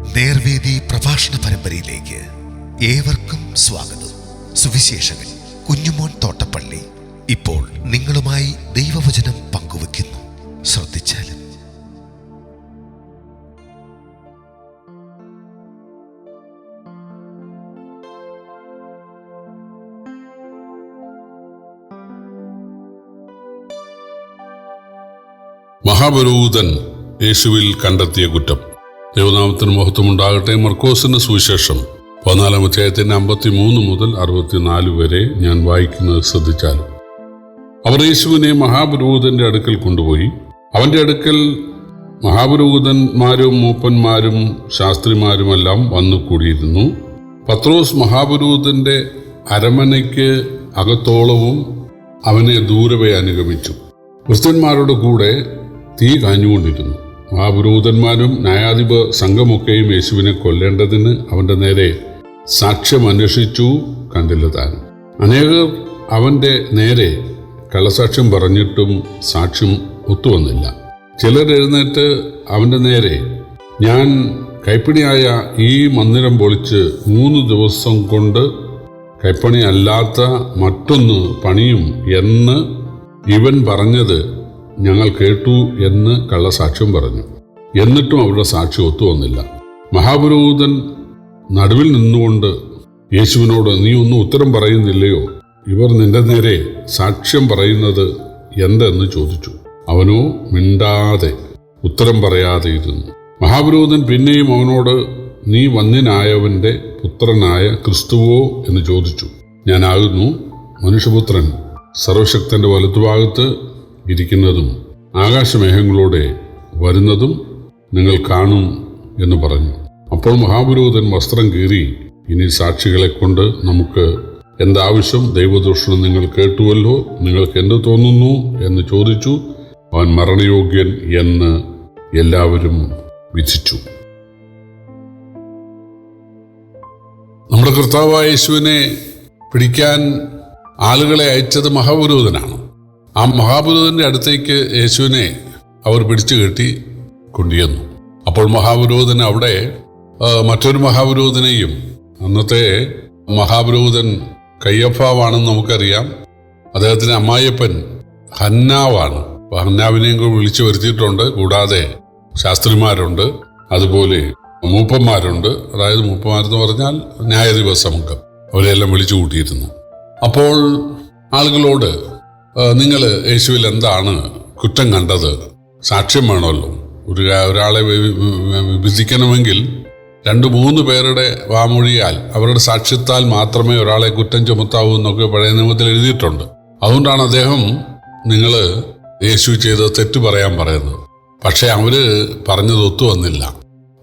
നേർവേദി പ്രഭാഷണ പരമ്പരയിലേക്ക് ഏവർക്കും സ്വാഗതം. സുവിശേഷകൻ കുഞ്ഞുമോൻ തോട്ടപ്പള്ളി ഇപ്പോൾ നിങ്ങളുമായി ദൈവവചനം പങ്കുവെക്കുന്നു ശ്രദ്ധിച്ചാലും. മഹാപുരോഹിതൻ യേശുവിൽ കണ്ടെത്തിയ കുറ്റം. ദൈവനാമത്തിന് മഹത്വമുണ്ടാകട്ടെ. മർക്കോസിന്റെ സുവിശേഷം പതിനാലാം അധ്യായത്തിന്റെ അമ്പത്തി മൂന്ന് മുതൽ അറുപത്തിനാല് വരെ ഞാൻ വായിക്കുന്നത് ശ്രദ്ധിച്ചാൽ. അവർ യേശുവിനെ മഹാപുരോഹിതന്റെ അടുക്കൽ കൊണ്ടുപോയി. അവന്റെ അടുക്കൽ മഹാപുരോഹിതന്മാരും മൂപ്പന്മാരും ശാസ്ത്രിമാരുമെല്ലാം വന്നു കൂടിയിരുന്നു. പത്രോസ് മഹാപുരോഹിതന്റെ അരമനയ്ക്ക് അകത്തോളവും അവനെ ദൂരവേ അനുഗമിച്ചു. ക്രിസ്ത്യന്മാരുടെ കൂടെ തീ കാഞ്ഞുകൊണ്ടിരുന്നു. മഹാപുരോഹിതന്മാരും ന്യായാധിപ സംഘമൊക്കെയും യേശുവിനെ കൊല്ലേണ്ടതിന് അവന്റെ നേരെ സാക്ഷ്യം അന്വേഷിച്ചു കണ്ടില്ല താനും അനേകർ അവന്റെ നേരെ കള്ളസാക്ഷ്യം പറഞ്ഞിട്ടും സാക്ഷ്യം ഒത്തുവന്നില്ല. ചിലർ എഴുന്നേറ്റ് അവന്റെ നേരെ ഞാൻ കൈപ്പണിയായ ഈ മന്ദിരം പൊളിച്ച് മൂന്ന് ദിവസം കൊണ്ട് കൈപ്പണി അല്ലാത്ത മറ്റൊന്ന് പണിയും എന്ന് ഇവൻ പറഞ്ഞത് ഞങ്ങൾ കേട്ടു എന്ന് കള്ളസാക്ഷ്യം പറഞ്ഞു. എന്നിട്ടും അവരുടെ സാക്ഷി ഒത്തുവന്നില്ല മഹാപുരോഹിതൻ നടുവിൽ നിന്നുകൊണ്ട് യേശുവിനോട് നീ ഒന്നും ഉത്തരം പറയുന്നില്ലയോ? ഇവർ നിന്റെ നേരെ സാക്ഷ്യം പറയുന്നത് എന്തെന്ന് ചോദിച്ചു. അവനോ മിണ്ടാതെ ഉത്തരം പറയാതെ ഇരുന്നു മഹാപുരോഹിതൻ പിന്നെയും അവനോട് നീ വന്യനായവന്റെ പുത്രനായ ക്രിസ്തുവോ? എന്ന് ചോദിച്ചു. ഞാനാകുന്നു മനുഷ്യപുത്രൻ. സർവശക്തന്റെ വലതുഭാഗത്ത് ഇരിക്കുന്നതും ആകാശമേഘങ്ങളോടെ വരുന്നതും നിങ്ങൾ കാണും എന്ന് പറഞ്ഞു. അപ്പോൾ മഹാപുരോഹിതൻ വസ്ത്രം കീറി ഇനി സാക്ഷികളെ കൊണ്ട് നമുക്ക് എന്താവശ്യം ദൈവദൂഷണം നിങ്ങൾ കേട്ടുവല്ലോ? നിങ്ങൾക്ക് എന്ത് തോന്നുന്നു എന്ന് ചോദിച്ചു. അവൻ മരണയോഗ്യൻ എന്ന് എല്ലാവരും വിധിച്ചു നമ്മുടെ കർത്താവായ യേശുവിനെ പിടിക്കാൻ ആളുകളെ അയച്ചത് മഹാപുരോഹിതനാണ്. ആ മഹാപുരോഹിതന്റെ അടുത്തേക്ക് യേശുവിനെ അവർ പിടിച്ചു കെട്ടി കൊണ്ടുവന്നു അപ്പോൾ മഹാപുരോഹിതൻ അവിടെ മറ്റൊരു മഹാപുരോഹിതനെയും അന്നത്തെ മഹാപുരോഹിതൻ കയ്യപ്പാവാണെന്ന് നമുക്കറിയാം. അദ്ദേഹത്തിന്റെ അമ്മായിയപ്പൻ ഹന്നാവാണ്. ഹന്നാവിനെയും കൂടി വിളിച്ചു വരുത്തിയിട്ടുണ്ട്. കൂടാതെ ശാസ്ത്രിമാരുണ്ട്. അതുപോലെ മൂപ്പന്മാരുണ്ട്. അതായത് മൂപ്പന്മാരെന്ന് പറഞ്ഞാൽ ന്യായാധിപ സംഘം അവരെല്ലാം വിളിച്ചു കൂട്ടിയിരുന്നു. അപ്പോൾ ആളുകളോട് നിങ്ങൾ യേശുവിൽ എന്താണ് കുറ്റം കണ്ടത്? സാക്ഷ്യം വേണമല്ലോ. ഒരു ഒരാളെ വിഭജിക്കണമെങ്കിൽ രണ്ട് മൂന്ന് പേരുടെ വാമൊഴിയാൽ അവരുടെ സാക്ഷ്യത്താൽ മാത്രമേ ഒരാളെ കുറ്റം ചുമത്താവൂ എന്നൊക്കെ പഴയ നിയമത്തിൽ എഴുതിയിട്ടുണ്ട്. അതുകൊണ്ടാണ് അദ്ദേഹം നിങ്ങൾ യേശു ചെയ്ത് തെറ്റ് പറയാൻ പറയുന്നത്. പക്ഷേ അവർ പറഞ്ഞത് ഒത്തു വന്നില്ല.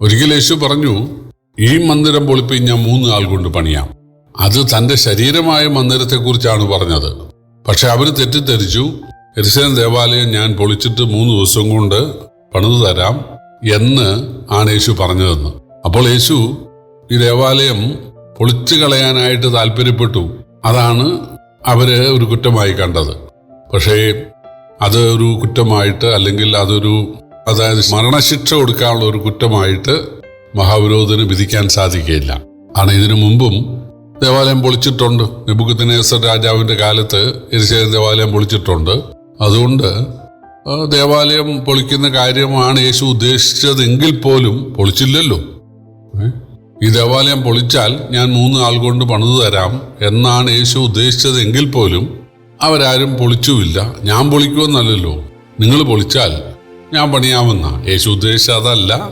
ഒരിക്കൽ യേശു പറഞ്ഞു ഈ മന്ദിരം പൊളിപ്പിഞ്ഞ മൂന്ന് നാൾ കൊണ്ട് പണിയാം. അത് തന്റെ ശരീരമായ മന്ദിരത്തെക്കുറിച്ചാണ് പറഞ്ഞത്. പക്ഷെ അവർ തെറ്റിദ്ധരിച്ചു. എരിശേൻ ദേവാലയം ഞാൻ പൊളിച്ചിട്ട് മൂന്ന് ദിവസം കൊണ്ട് പണിതു തരാം എന്ന് ആണ് യേശു പറഞ്ഞതെന്ന്. അപ്പോൾ യേശു ഈ ദേവാലയം പൊളിച്ചു കളയാനായിട്ട് താല്പര്യപ്പെട്ടു. അതാണ് അവർ ഒരു കുറ്റമായി കണ്ടത്. പക്ഷേ അത് ഒരു കുറ്റമായിട്ട് അല്ലെങ്കിൽ അതൊരു അതായത് മരണശിക്ഷ കൊടുക്കാനുള്ള ഒരു കുറ്റമായിട്ട് മഹാവിരോധന് വിധിക്കാൻ സാധിക്കുകയില്ല. ആണ് ഇതിനു മുമ്പും ദേവാലയം പൊളിച്ചിട്ടുണ്ട്. നെബുക്കത്തിനേസർ രാജാവിന്റെ കാലത്ത് എരിശേലം ദേവാലയം പൊളിച്ചിട്ടുണ്ട്. അതുകൊണ്ട് ദേവാലയം പൊളിക്കുന്ന കാര്യമാണ് യേശു ഉദ്ദേശിച്ചതെങ്കിൽ പോലും പൊളിച്ചില്ലല്ലോ. ഈ ദേവാലയം പൊളിച്ചാൽ ഞാൻ മൂന്ന് ആൾ കൊണ്ട് പണിതു തരാം എന്നാണ് യേശു ഉദ്ദേശിച്ചതെങ്കിൽ പോലും അവരാരും പൊളിച്ചുമില്ല ഞാൻ പൊളിക്കുമെന്നല്ലല്ലോ. നിങ്ങൾ പൊളിച്ചാൽ ഞാൻ പണിയാമെന്ന. യേശു ഉദ്ദേശിച്ചതല്ല.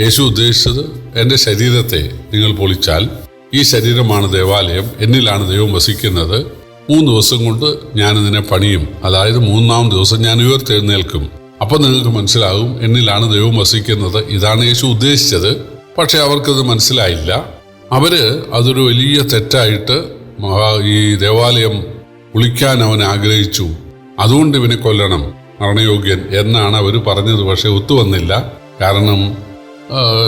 യേശു ഉദ്ദേശിച്ചത് എന്റെ ശരീരത്തെ നിങ്ങൾ പൊളിച്ചാൽ ഈ ശരീരമാണ് ദേവാലയം. എന്നിലാണ് ദൈവം വസിക്കുന്നത്. മൂന്ന് ദിവസം കൊണ്ട് ഞാൻ ഇതിനെ പണിയും. അതായത് മൂന്നാം ദിവസം ഞാൻ ഉയർത്തെഴുന്നേൽക്കും. അപ്പൊ നിങ്ങൾക്ക് മനസ്സിലാകും. എന്നിലാണ് ദൈവം വസിക്കുന്നത്. ഇതാണ് യേശു ഉദ്ദേശിച്ചത്. പക്ഷെ അവർക്കത് മനസ്സിലായില്ല. അവർ അതൊരു വലിയ തെറ്റായിട്ട് ഈ ദേവാലയം ഒളിക്കാൻ അവൻ ആഗ്രഹിച്ചു. അതുകൊണ്ട് ഇവനെ കൊല്ലണം. മരണയോഗ്യൻ എന്നാണ് അവർ പറഞ്ഞത്. പക്ഷെ ഒത്തുവന്നില്ല കാരണം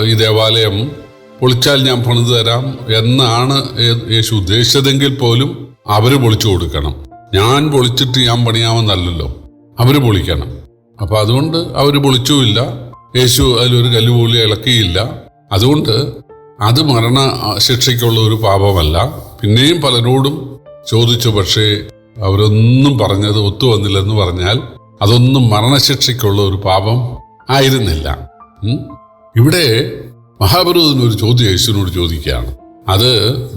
ഈ ദേവാലയം പൊളിച്ചാൽ ഞാൻ പണിത് തരാം എന്നാണ് യേശു ഉദ്ദേശിച്ചതെങ്കിൽ പോലും അവർ പൊളിച്ചു കൊടുക്കണം. ഞാൻ പൊളിച്ചിട്ട് ഞാൻ പണിയാമെന്നല്ലല്ലോ. അവർ പൊളിക്കണം. അപ്പൊ അതുകൊണ്ട് അവർ പൊളിച്ചുമില്ല. യേശു അതിലൊരു കല്ലുപോലി പോലും ഇളക്കിയില്ല. അതുകൊണ്ട് അത് മരണ ശിക്ഷയ്ക്കുള്ള ഒരു പാപമല്ല. പിന്നെയും പലരോടും ചോദിച്ചു പക്ഷേ അവരൊന്നും പറഞ്ഞത് ഒത്തുവന്നില്ലെന്ന് പറഞ്ഞാൽ അതൊന്നും മരണശിക്ഷയ്ക്കുള്ള ഒരു പാപം ആയിരുന്നില്ല. ഇവിടെ മഹാപുരോഹിതൻ ഒരു ചോദ്യം യേശുവിനോട് ചോദിക്കുകയാണ്. അത്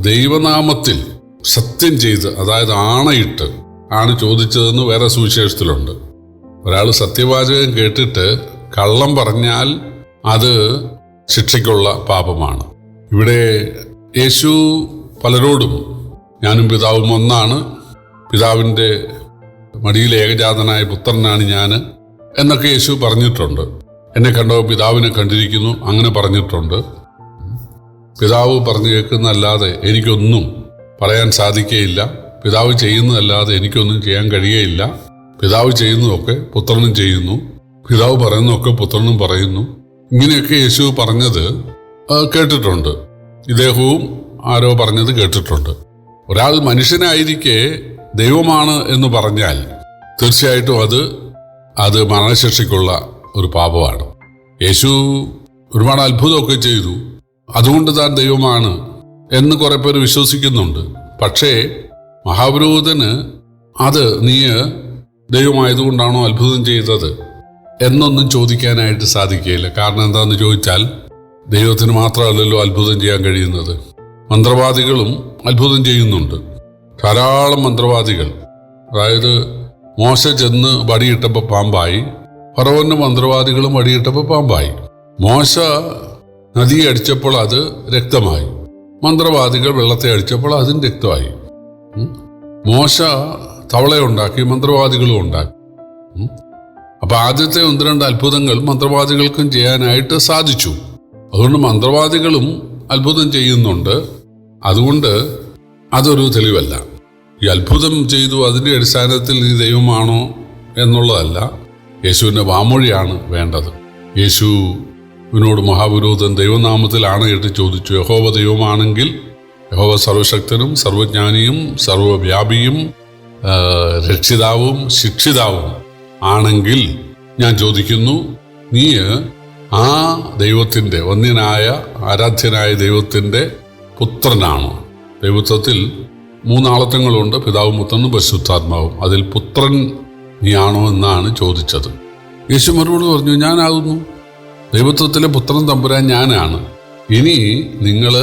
ദൈവനാമത്തിൽ സത്യം ചെയ്ത് അതായത് ആണയിട്ട് ആണ് ചോദിച്ചതെന്ന് വേറെ സുവിശേഷത്തിലുണ്ട്. ഒരാൾ സത്യവാചകം കേട്ടിട്ട് കള്ളം പറഞ്ഞാൽ അത് ശിക്ഷയ്ക്കുള്ള പാപമാണ്. ഇവിടെ യേശു പലരോടും ഞാനും പിതാവും ഒന്നാണ് പിതാവിന്റെ മടിയിൽ ഏകജാതനായ പുത്രനാണ് ഞാൻ എന്നൊക്കെ യേശു പറഞ്ഞിട്ടുണ്ട്. എന്നെ കണ്ടോ പിതാവിനെ കണ്ടിരിക്കുന്നു അങ്ങനെ പറഞ്ഞിട്ടുണ്ട്. പിതാവ് പറഞ്ഞു കേൾക്കുന്നതല്ലാതെ എനിക്കൊന്നും പറയാൻ സാധിക്കുകയില്ല. പിതാവ് ചെയ്യുന്നതല്ലാതെ എനിക്കൊന്നും ചെയ്യാൻ കഴിയുകയില്ല. പിതാവ് ചെയ്യുന്നതൊക്കെ പുത്രനും ചെയ്യുന്നു. പിതാവ് പറയുന്നതൊക്കെ പുത്രനും പറയുന്നു. ഇങ്ങനെയൊക്കെ യേശു പറഞ്ഞത് കേട്ടിട്ടുണ്ട്. ഇദ്ദേഹവും ആരോ പറഞ്ഞത് കേട്ടിട്ടുണ്ട്. ഒരാൾ മനുഷ്യനായിരിക്കെ ദൈവമാണ് എന്ന് പറഞ്ഞാൽ തീർച്ചയായിട്ടും അത് അത് മരണശിക്ഷയ്ക്കുള്ള ഒരു പാപമാണ്. യേശു ഒരുപാട് അത്ഭുതമൊക്കെ ചെയ്തു. അതുകൊണ്ട് താൻ ദൈവമാണ് എന്ന് കുറെ പേര് വിശ്വസിക്കുന്നുണ്ട്. പക്ഷേ മഹാപുരോഹിതന് അത് നീ ദൈവമായതുകൊണ്ടാണോ അത്ഭുതം ചെയ്തത് എന്നൊന്നും ചോദിക്കാനായിട്ട് സാധിക്കുകയില്ല. കാരണം എന്താണെന്ന് ചോദിച്ചാൽ ദൈവത്തിന് മാത്രമല്ലല്ലോ അത്ഭുതം ചെയ്യാൻ കഴിയുന്നത്. മന്ത്രവാദികളും അത്ഭുതം ചെയ്യുന്നുണ്ട്. ധാരാളം മന്ത്രവാദികൾ. അതായത് മോശ ചെന്ന് വടിയിട്ടപ്പോൾ പാമ്പായി. ഫറവന് മന്ത്രവാദികളും അടിയിട്ടപ്പോൾ പാമ്പായി. മോശ നദിയെ അടിച്ചപ്പോൾ അത് രക്തമായി. മന്ത്രവാദികൾ വെള്ളത്തെ അടിച്ചപ്പോൾ അതും രക്തമായി. മോശ തവളയുണ്ടാക്കി മന്ത്രവാദികളും ഉണ്ടാക്കി. അപ്പൊ ആദ്യത്തെ ഒന്ന് രണ്ട് അത്ഭുതങ്ങൾ മന്ത്രവാദികൾക്കും ചെയ്യാനായിട്ട് സാധിച്ചു. അതുകൊണ്ട് മന്ത്രവാദികളും അത്ഭുതം ചെയ്യുന്നുണ്ട്. അതുകൊണ്ട് അതൊരു തെളിവല്ല. ഈ അത്ഭുതം ചെയ്തു അതിന്റെ അടിസ്ഥാനത്തിൽ ഈ ദൈവമാണോ എന്നുള്ളതല്ല. യേശുവിന്റെ വാമൊഴിയാണ് വേണ്ടത്. യേശുവിനോട് മഹാപുരോഹിതൻ ദൈവനാമത്തിലാണ് കേട്ട് ചോദിച്ചു. യഹോവ ദൈവമാണെങ്കിൽ യഹോവ സർവശക്തനും സർവജ്ഞാനിയും സർവവ്യാപിയും രക്ഷിതാവും ശിക്ഷിതാവും ആണെങ്കിൽ ഞാൻ ചോദിക്കുന്നു നീ ആ ദൈവത്തിന്റെ വന്യനായ ആരാധ്യനായ ദൈവത്തിന്റെ പുത്രനാണോ? ദൈവത്വത്തിൽ മൂന്നാളത്തങ്ങളുണ്ട് പിതാവും പുത്രനും പരിശുദ്ധാത്മാവും. അതിൽ പുത്രൻ നീയാണോ എന്നാണ് ചോദിച്ചത്. യേശു മറുപടി പറഞ്ഞു ഞാനാകുന്നു. ദൈവത്വത്തിലെ പുത്രൻ തമ്പുരാൻ ഞാനാണ്. ഇനി നിങ്ങൾ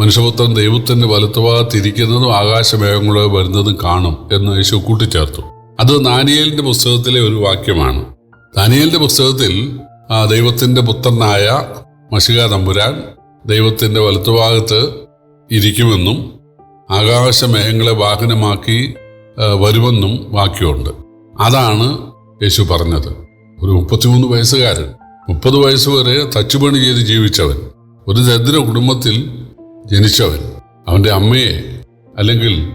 മനുഷ്യപുത്രൻ ദൈവത്തിന്റെ വലത്തുഭാഗത്തിരിക്കുന്നതും ആകാശമേഘങ്ങളോ വരുന്നതും കാണും എന്ന് യേശു കൂട്ടിച്ചേർത്തു. അത് ദാനിയേലിന്റെ പുസ്തകത്തിലെ ഒരു വാക്യമാണ്. ദാനിയലിന്റെ പുസ്തകത്തിൽ ആ ദൈവത്തിന്റെ പുത്രനായ മഷിക തമ്പുരാൻ ദൈവത്തിന്റെ വലത്തുഭാഗത്ത് ഇരിക്കുമെന്നും ആകാശമേഘങ്ങളെ വാഹനമാക്കി വരുമെന്നും വാക്യമുണ്ട്. അതാണ് യേശു പറഞ്ഞത്. ഒരു മുപ്പത്തിമൂന്ന് വയസ്സുകാരൻ മുപ്പത് വയസ്സ് വരെ തച്ചുപണി ചെയ്ത് ജീവിച്ചവൻ ഒരു ദരിദ്ര കുടുംബത്തിൽ ജനിച്ചവൻ അവന്റെ അമ്മയെ അല്ലെങ്കിൽ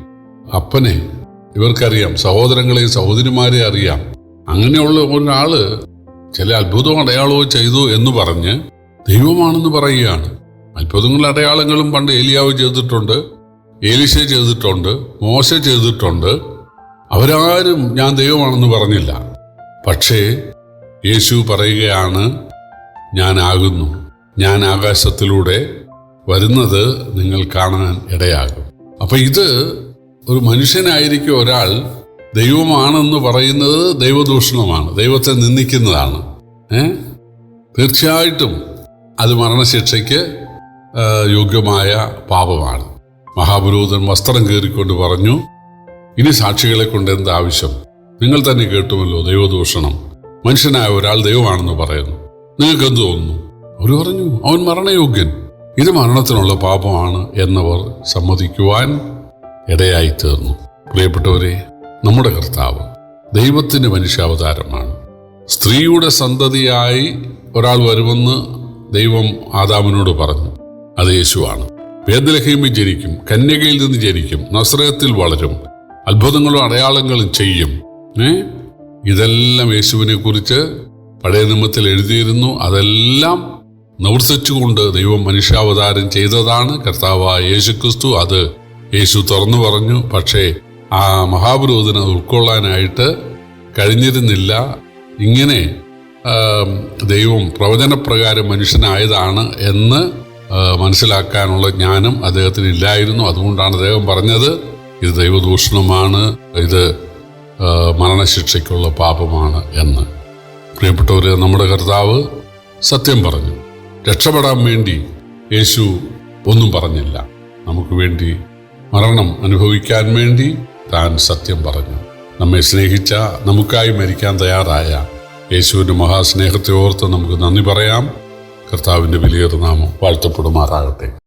അപ്പനെ ഇവർക്കറിയാം സഹോദരങ്ങളെയും സഹോദരിമാരെ അറിയാം. അങ്ങനെയുള്ള ഒരാൾ ചില അത്ഭുതവും അടയാളവും ചെയ്തു എന്ന് പറഞ്ഞ് ദൈവമാണെന്ന് പറയുകയാണ്. അത്ഭുതങ്ങളും അടയാളങ്ങളും പണ്ട് ഏലിയാവ് ചെയ്തിട്ടുണ്ട് ഏലിശ ചെയ്തിട്ടുണ്ട് മോശ ചെയ്തിട്ടുണ്ട്. അവരാരും ഞാൻ ദൈവമാണെന്ന് പറഞ്ഞില്ല. പക്ഷേ യേശു പറയുകയാണ് ഞാനാകുന്നു. ഞാൻ ആകാശത്തിലൂടെ വരുന്നത് നിങ്ങൾ കാണാൻ ഇടയാകും. അപ്പൊ ഇത് ഒരു മനുഷ്യനായിരിക്കും ഒരാൾ ദൈവമാണെന്ന് പറയുന്നത് ദൈവദൂഷണമാണ് ദൈവത്തെ നിന്ദിക്കുന്നതാണ്. ഏ? തീർച്ചയായിട്ടും അത് മരണശിക്ഷയ്ക്ക് യോഗ്യമായ പാപമാണ്. മഹാപുരോഹിതൻ വസ്ത്രം കീറിക്കൊണ്ട് പറഞ്ഞു ഇനി സാക്ഷികളെ കൊണ്ട് എന്ത് ആവശ്യം? നിങ്ങൾ തന്നെ കേട്ടുമല്ലോ ദൈവദൂഷണം. മനുഷ്യനായ ഒരാൾ ദൈവമാണെന്ന് പറയുന്നു. നിങ്ങൾക്ക് എന്ത് തോന്നുന്നു? അവർ പറഞ്ഞു അവൻ മരണയോഗ്യൻ. ഇത് മരണത്തിനുള്ള പാപമാണ് എന്നവർ സമ്മതിക്കുവാൻ ഇടയായി തീർന്നു പ്രിയപ്പെട്ടവരെ നമ്മുടെ കർത്താവ് ദൈവത്തിന്റെ മനുഷ്യാവതാരമാണ്. സ്ത്രീയുടെ സന്തതിയായി ഒരാൾ വരുമെന്ന് ദൈവം ആദാമിനോട് പറഞ്ഞു. അത് യേശുവാണ്. വേദലഹീമിൽ ജനിക്കും കന്യകയിൽ നിന്ന് ജനിക്കും നസ്രയത്തിൽ വളരും. അത്ഭുതങ്ങളും അടയാളങ്ങളും ചെയ്യും. ഏ? ഇതെല്ലാം യേശുവിനെ കുറിച്ച് പഴയ നിയമത്തിൽ എഴുതിയിരുന്നു. അതെല്ലാം നിവർത്തിച്ചുകൊണ്ട് ദൈവം മനുഷ്യാവതാരം ചെയ്തതാണ്. കർത്താവായ യേശുക്രിസ്തു അത് യേശു തുറന്നു പറഞ്ഞു. പക്ഷേ ആ മഹാപുരോഹിതന് ഉൾക്കൊള്ളാനായിട്ട് കഴിഞ്ഞിരുന്നില്ല. ഇങ്ങനെ ദൈവം പ്രവചനപ്രകാരം മനുഷ്യനായതാണ് എന്ന് മനസ്സിലാക്കാനുള്ള ജ്ഞാനം അദ്ദേഹത്തിന് ഇല്ലായിരുന്നു. അതുകൊണ്ടാണ് അദ്ദേഹം പറഞ്ഞത്. ഇത് ദൈവദൂഷണമാണ് ഇത് മരണശിക്ഷയ്ക്കുള്ള പാപമാണ് എന്ന്. പ്രിയപ്പെട്ടവർ നമ്മുടെ കർത്താവ് സത്യം പറഞ്ഞു. രക്ഷപ്പെടാൻ വേണ്ടി യേശു ഒന്നും പറഞ്ഞില്ല. നമുക്ക് വേണ്ടി മരണം അനുഭവിക്കാൻ വേണ്ടി താൻ സത്യം പറഞ്ഞു. നമ്മെ സ്നേഹിച്ച നമുക്കായി മരിക്കാൻ തയ്യാറായ യേശുവിന്റെ മഹാസ്നേഹത്തെ ഓർത്ത് നമുക്ക് നന്ദി പറയാം. കർത്താവിന്റെ വിലയേറുന്നാമം നാമം വാഴ്ത്തപ്പെടുമാറാകട്ടെ.